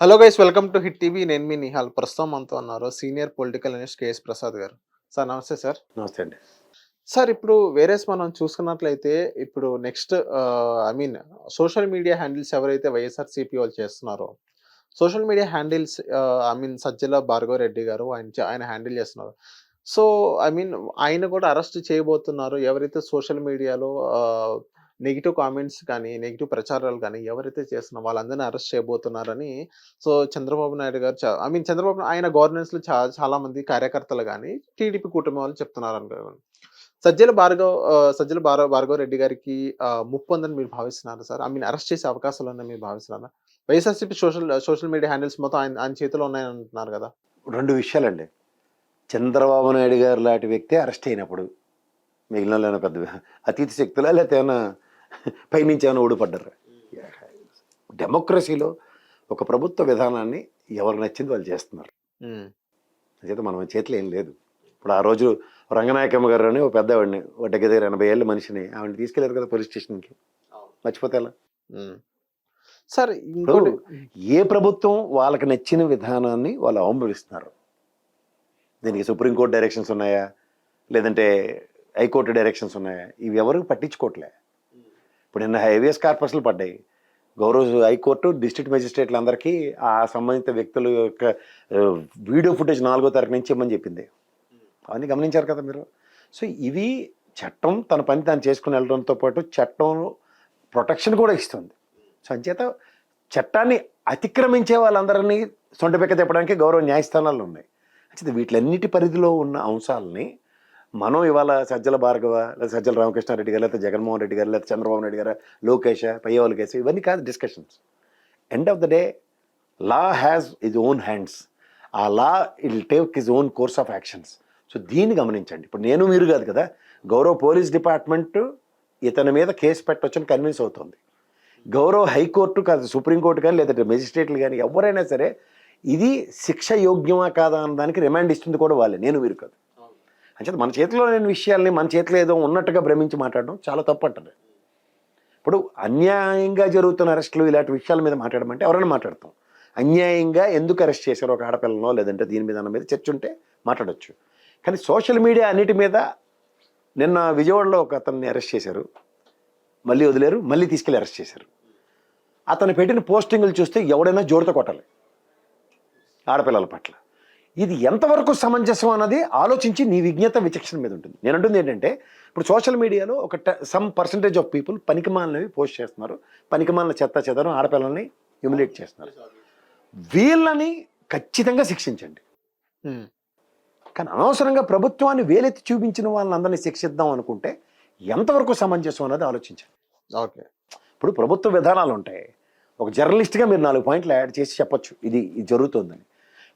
Hello guys welcome to hit TV. నేను మీ నిహాల్. ప్రస్తుతం మనతో ఉన్నారు senior political analyst KS Prasad garu. Sir నమస్తే సార్. నమస్తే అండి. సార్ ఇప్పుడు వేరేస్ మనం చూసుకున్నట్లయితే ఇప్పుడు next I mean social media handles ఎవరైతే వైఎస్ఆర్సీపీ వాళ్ళు చేస్తున్నారో social media handles I mean Sajjala Bhargav Reddy garu ఆయన ఆయన హ్యాండిల్ చేస్తున్నారు. సో ఐ మీన్ ఆయన కూడా అరెస్ట్ చేయబోతున్నారు. ఎవరైతే సోషల్ మీడియాలో నెగిటివ్ కామెంట్స్ కానీ నెగిటివ్ ప్రచారాలు కానీ ఎవరైతే చేస్తున్నా వాళ్ళందరినీ arrest చేయబోతున్నారని so Chandrababu Naidu garu I mean Chandrababu ఆయన గవర్నెన్స్లో చా- చాలా మంది కార్యకర్తలు కానీ టీడీపీ కూటమి వాళ్ళు చెప్తున్నారు అనుకోండి సజ్జల భార్గవ్ సజ్జల భార్గవ్ భార్గవ్ రెడ్డి గారికి ఆ, ముప్పు ఉందని మీరు భావిస్తున్నారు సార్? ఐ మీన్ అరెస్ట్ చేసే అవకాశాలు ఉన్నాయని మీరు భావిస్తున్నారా? YSRCP social social media handles మొత్తం ఆయన ఆయన చేతిలో ఉన్నాయని అంటున్నారు కదా. రెండు విషయాలండి. చంద్రబాబు నాయుడు గారు లాంటి వ్యక్తి అరెస్ట్ అయినప్పుడు మిగిలిన పెద్ద అతీతి శక్తులా లేకపోతే ఏమైనా పైనుంచి ఏమైనా ఊడిపడ్డారా డెమోక్రసీలో ఒక ప్రభుత్వ విధానాన్ని ఎవరికి నచ్చింది వాళ్ళు చేస్తున్నారు. ఉమ్, చేత మన చేతిలో ఏం లేదు. ఇప్పుడు ఆ రోజు రంగనాయకమ్మ గారు అని ఒక పెద్దవాడిని ఒక దగ్గర దగ్గర ఎనభై ఏళ్ళ మనిషిని ఆవిడని తీసుకెళ్ళారు కదా పోలీస్ స్టేషన్కి. మర్చిపోతే ఎలా. సార్ ఏ ప్రభుత్వం వాళ్ళకి నచ్చిన విధానాన్ని వాళ్ళు అవలంబిస్తున్నారు? దీనికి సుప్రీంకోర్టు డైరెక్షన్స్ ఉన్నాయా? లేదంటే హైకోర్టు డైరెక్షన్స్ ఉన్నాయా? ఇవి ఎవరు పట్టించుకోవట్లే. ఇప్పుడు నిన్న హైవేస్ కార్పొరేషన్లు పడ్డాయి. గౌరవ హైకోర్టు డిస్ట్రిక్ట్ మెజిస్ట్రేట్లందరికీ ఆ సంబంధిత వ్యక్తుల యొక్క వీడియో ఫుటేజ్ నాలుగో తారీఖు నుంచి ఇవ్వమని చెప్పింది. అవన్నీ గమనించారు కదా మీరు? సో ఇవి చట్టం తన పని తాను చేసుకుని వెళ్ళడంతో పాటు చట్టం ప్రొటెక్షన్ కూడా ఇస్తుంది. సో అంచేత చట్టాన్ని అతిక్రమించే వాళ్ళందరినీ సొంటపెక్క తెప్పడానికి గౌరవ న్యాయస్థానాలు ఉన్నాయి. అయితే వీటిలన్నిటి పరిధిలో ఉన్న అంశాలని మనం ఇవాళ సజ్జల భార్గవ లేదా సజ్జల రామకృష్ణారెడ్డి గారు లేకపోతే జగన్మోహన్ రెడ్డి గారు లేకపోతే చంద్రబాబు నాయుడు గారు లోకేష్ పయ్యవాళ్ళ కేసు ఇవన్నీ కాదు discussions end of the day law has his own hands ఆ law will take his own course of actions so దీన్ని గమనించండి. ఇప్పుడు నేను మీరు కాదు కదా గౌరవ పోలీస్ డిపార్ట్మెంట్ ఇతని మీద కేసు పెట్టొచ్చని కన్విన్స్ అవుతుంది. గౌరవ హైకోర్టు కాదు సుప్రీంకోర్టు కానీ లేదంటే మెజిస్ట్రేట్లు కానీ ఎవరైనా సరే ఇది శిక్ష యోగ్యమా కాదా అన్న దానికి రిమాండ్ ఇస్తుంది కూడా వాళ్ళే నేను మీరు కాదు. అంచేత మన చేతిలో లేని విషయాల్ని మన చేతిలో ఏదో ఉన్నట్టుగా భ్రమించి మాట్లాడడం చాలా తప్పు అంటారు ఇప్పుడు అన్యాయంగా జరుగుతున్న అరెస్టులు ఇలాంటి విషయాల మీద మాట్లాడమంటే ఎవరైనా మాట్లాడతాం. అన్యాయంగా ఎందుకు అరెస్ట్ చేశారు ఒక ఆడపిల్లలో లేదంటే దీని మీద అన్న మీద చర్చ ఉంటే మాట్లాడచ్చు. కానీ సోషల్ మీడియా అన్నిటి మీద నిన్న విజయవాడలో ఒక అతన్ని అరెస్ట్ చేశారు. మళ్ళీ వదిలేరు మళ్ళీ తీసుకెళ్ళి అరెస్ట్ చేశారు. అతను పెట్టిన పోస్టింగ్లు చూస్తే ఎవడైనా జోరుతో కొట్టాలి. ఆడపిల్లల పట్ల. ఇది ఎంతవరకు సమంజసం అన్నది ఆలోచించి నీ విజ్ఞత విచక్షణ మీద ఉంటుంది. నేను అంటుంది ఏంటంటే ఇప్పుడు సోషల్ మీడియాలో ఒక సమ్ పర్సంటేజ్ ఆఫ్ పీపుల్ పనికిమాలినవి పోస్ట్ చేస్తున్నారు. పనికిమాలిన చెత్త చెదరం ఆడపిల్లల్ని హ్యూమిలేట్ చేస్తున్నారు. వీళ్ళని ఖచ్చితంగా శిక్షించండి. కానీ అనవసరంగా ప్రభుత్వాన్ని వేలెత్తి చూపించిన వాళ్ళని అందరినీ శిక్షిద్దాం అనుకుంటే ఎంతవరకు సమంజసం అన్నది ఆలోచించండి. ఓకే. ఇప్పుడు ప్రభుత్వ విధానాలు ఉంటాయి ఒక జర్నలిస్ట్గా మీరు నాలుగు పాయింట్లు యాడ్ చేసి చెప్పొచ్చు. ఇది ఇది జరుగుతుందని.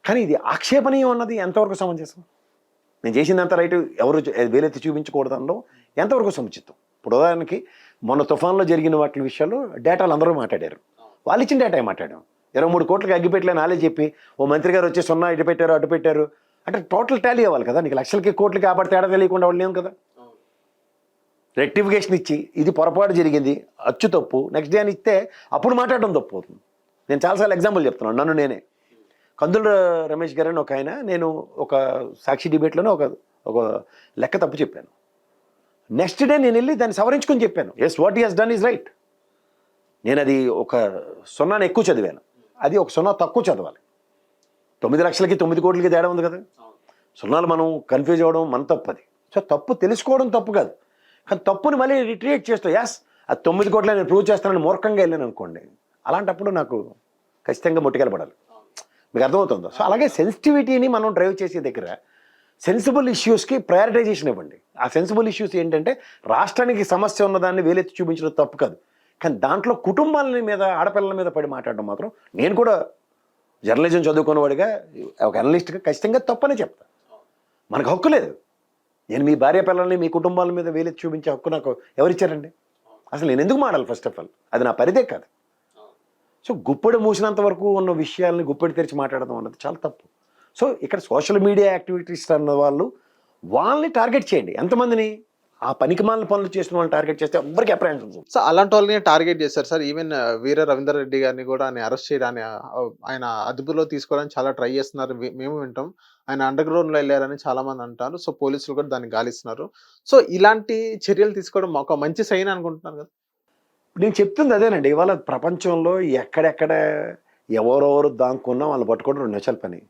కానీ ఇది ఆక్షేపణీయం అన్నది ఎంతవరకు సమంజసం? నేను చేసిందంత రైట్ ఎవరు చూ- వేలెత్తి చూపించకూడదు అనడం ఎంతవరకు సముచితం? ఇప్పుడు ఉదాహరణకి మొన్న తుఫాన్లో జరిగిన వాటి విషయాలు డేటాలు అందరూ మాట్లాడారు. వాళ్ళు ఇచ్చిన డేటా మాట్లాడాం. ఇరవై మూడు కోట్లకి అగ్గిపెట్టలేని వాళ్ళే చెప్పి ఓ మంత్రి గారు వచ్చి సున్నా ఇటు పెట్టారు అటు పెట్టారు. అంటే టోటల్ టాలీ అవ్వాలి కదా నీకు లక్షలకి కోట్లకి కాబట్టి తేడా తెలియకుండా వాళ్ళు కదా. రెక్టిఫికేషన్ ఇచ్చి ఇది పొరపాటు జరిగింది అచ్చు తప్పు నెక్స్ట్ డే అని ఇస్తే అప్పుడు మాట్లాడడం తప్పు అవుతుంది. నేను చాలాసార్లు ఎగ్జాంపుల్ చెప్తున్నాను నన్ను నేనే. కందుల రమేష్ గారు అని ఒక ఆయన నేను ఒక సాక్షి డిబేట్లోనే ఒక ఒక లెక్క తప్పు చెప్పాను. నెక్స్ట్ డే నేను వెళ్ళి దాన్ని సవరించుకొని చెప్పాను. Yes what he has done is right నేను అది ఒక సున్నాను ఎక్కువ చదివాను. అది ఒక సున్నా తక్కువ చదవాలి. తొమ్మిది లక్షలకి తొమ్మిది కోట్లకి తేడా ఉంది కదా? సున్నాలు మనం కన్ఫ్యూజ్ అవ్వడం మన తప్పు అది. సో తప్పు తెలుసుకోవడం తప్పు కాదు. కానీ తప్పుని మళ్ళీ రిట్రియేట్ చేస్తూ ఎస్ ఆ తొమ్మిది కోట్ల నేను ప్రూవ్ చేస్తానని మూర్ఖంగా వెళ్ళాను అనుకోండి. అలాంటప్పుడు నాకు ఖచ్చితంగా ముట్టుకెళ్ళబడాలి మీకు అర్థమవుతుందో? సో అలాగే సెన్సిటివిటీని మనం డ్రైవ్ చేసే దగ్గర సెన్సిబుల్ ఇష్యూస్కి ప్రయారిటైజేషన్ ఇవ్వండి. ఆ సెన్సిబుల్ ఇష్యూస్ ఏంటంటే రాష్ట్రానికి సమస్య ఉన్నదాన్ని వేలెత్తి చూపించడం తప్పు కాదు. కానీ దాంట్లో కుటుంబాల మీద ఆడపిల్లల మీద పడి మాట్లాడడం మాత్రం నేను కూడా జర్నలిజం చదువుకున్నవాడిగా ఒక అనలిస్ట్గా ఖచ్చితంగా తప్పనే చెప్తా. మనకు హక్కు లేదు. నేను మీ భార్య పిల్లల్ని మీ కుటుంబాల మీద వేలెత్తి చూపించే హక్కు నాకు ఎవరిచ్చారండి? అసలు నేను ఎందుకు మాడాలి ఫస్ట్ ఆఫ్ ఆల్ అది నా పరిదే కాదు. సో గుప్పెడు మూసినంత వరకు ఉన్న విషయాల్ని గుప్పెడు తెరిచి మాట్లాడడం అన్నది చాలా తప్పు. సో ఇక్కడ సోషల్ మీడియా యాక్టివిటీస్ అన్న వాళ్ళు వాళ్ళని టార్గెట్ చేయండి. ఎంతమందిని? ఆ పనికి మాలిన పనులు చేసిన వాళ్ళని టార్గెట్ చేస్తే ఎవరికి అప్రహెన్షన్ సో అలాంటి వాళ్ళని టార్గెట్ చేశారు సార్. ఈవెన్ వీర రవీందర్ రెడ్డి గారిని కూడా ఆయన అరెస్ట్ చేయడానికి ఆయన అదుపులో తీసుకోవడానికి చాలా ట్రై చేస్తున్నారు. మేము వింటాం. ఆయన అండర్ గ్రౌండ్లో వెళ్ళారని చాలా మంది అంటారు. సో పోలీసులు కూడా దాన్ని గాలిస్తున్నారు. సో ఇలాంటి చర్యలు తీసుకోవడం ఒక మంచి సైన్ అనుకుంటున్నారు కదా. నేను చెప్తుంది అదేనండి. ఇవాళ ప్రపంచంలో ఎక్కడెక్కడ ఎవరెవరు దాక్కున్నా వాళ్ళు పట్టుకోవడం రెండు నిమిషాల పని.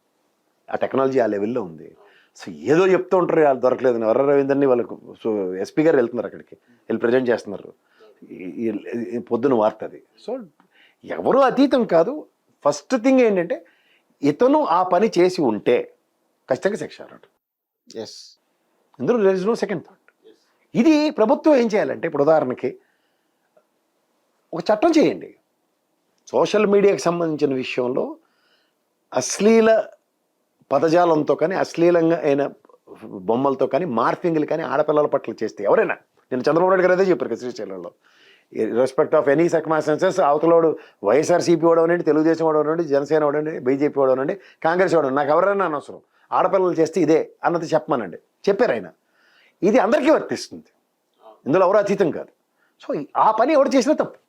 ఆ టెక్నాలజీ ఆ లెవెల్లో ఉంది. సో ఏదో చెప్తూ ఉంటారు వాళ్ళు దొరకలేదు. వర రవీందర్ని వాళ్ళకు సో ఎస్పీ గారు వెళ్తున్నారు అక్కడికి. వెళ్ళి ప్రజెంట్ చేస్తున్నారు. పొద్దున వార్త అది. సో ఎవరు అతీతం కాదు. ఫస్ట్ థింగ్ ఏంటంటే ఇతను ఆ పని చేసి ఉంటే ఖచ్చితంగా శిక్ష అన్నట్టు ఎస్ ఇందులో there is no second thought ఇది ప్రభుత్వం ఏం చేయాలంటే ఇప్పుడు ఉదాహరణకి ఒక చట్టం చేయండి. సోషల్ మీడియాకి సంబంధించిన విషయంలో అశ్లీల పదజాలంతో కానీ అశ్లీలంగా అయిన బొమ్మలతో కానీ మార్ఫింగ్లు కానీ ఆడపిల్లల పట్ల చేస్తే ఎవరైనా నేను చంద్రబాబు నాయుడు గారు అదే చెప్పారు కదా శ్రీశైలంలో. రెస్పెక్ట్ ఆఫ్ ఎనీ సర్కమాస్టెన్సెస్ అవతలోడు వైఎస్ఆర్సీపీ వాడు అనండి తెలుగుదేశం వాడు అనండి జనసేన వాడండి బీజేపీ వాడు అనండి కాంగ్రెస్ వాడు నాకు ఎవరైనా అనవసరం. ఆడపిల్లలు చేస్తే ఇదే అన్నది చెప్పమనండి. చెప్పారు ఆయన. ఇది అందరికీ వర్తిస్తుంది. ఇందులో ఎవరు అతీతం కాదు. సో ఆ పని ఎవరు చేసినా తప్పు.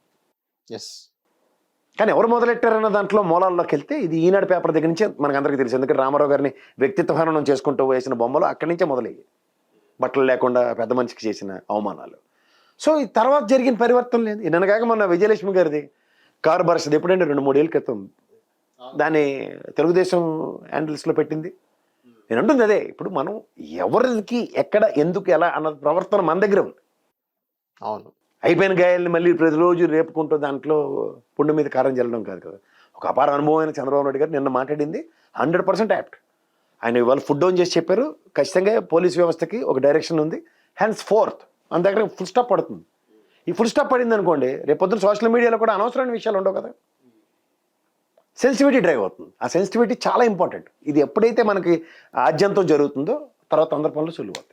ఎస్ కానీ ఎవరు మొదలెట్టారన్న దాంట్లో మూలాల్లోకి వెళ్తే ఇది ఈనాడు పేపర్ దగ్గర నుంచే మనకు అందరికీ తెలుసు. ఎందుకంటే రామారావు గారిని వ్యక్తిత్వ హననం చేసుకుంటూ వేసిన బొమ్మలు అక్కడి నుంచే మొదలయ్యాయి. బట్టలు లేకుండా పెద్ద మనిషికి చేసిన అవమానాలు. సో ఈ తర్వాత జరిగిన పరివర్తన లేదు. నిన్న కాక మొన్న విజయలక్ష్మి గారిది కారు బరసది ఎప్పుడంటే రెండు మూడేళ్ళ క్రితం. దాన్ని తెలుగుదేశం హ్యాండిల్స్లో పెట్టింది. నేను అంటుంది అదే ఇప్పుడు మనం ఎవరికి ఎక్కడ ఎందుకు ఎలా అన్న ప్రవర్తన మన దగ్గర ఉంది. అవును. అయిపోయిన గాయాలని మళ్ళీ ప్రతిరోజు రేపుకుంటూ దాంట్లో పుండు మీద కారం చల్లడం కాదు కదా. ఒక అపార అనుభవమైన చంద్రబాబు నాయుడు గారు నిన్న మాట్లాడింది హండ్రెడ్ పర్సెంట్ యాప్ట్. ఆయన ఇవాళ ఫుడ్ డౌన్ చేసి చెప్పారు ఖచ్చితంగా పోలీస్ వ్యవస్థకి ఒక డైరెక్షన్ ఉంది హ్యాండ్స్ ఫోర్త్ మన దగ్గర ఫుల్ స్టాప్ పడుతుంది. ఈ ఫుల్ స్టాప్ పడింది అనుకోండి రేపొద్దున సోషల్ మీడియాలో కూడా అనవసరమైన విషయాలు ఉండవు కదా. సెన్సిటివిటీ డ్రైవ్ అవుతుంది. ఆ సెన్సిటివిటీ చాలా ఇంపార్టెంట్. ఇది ఎప్పుడైతే మనకి ఆద్యంతం జరుగుతుందో తర్వాత అందరి పనులు సులువు అవుతాయి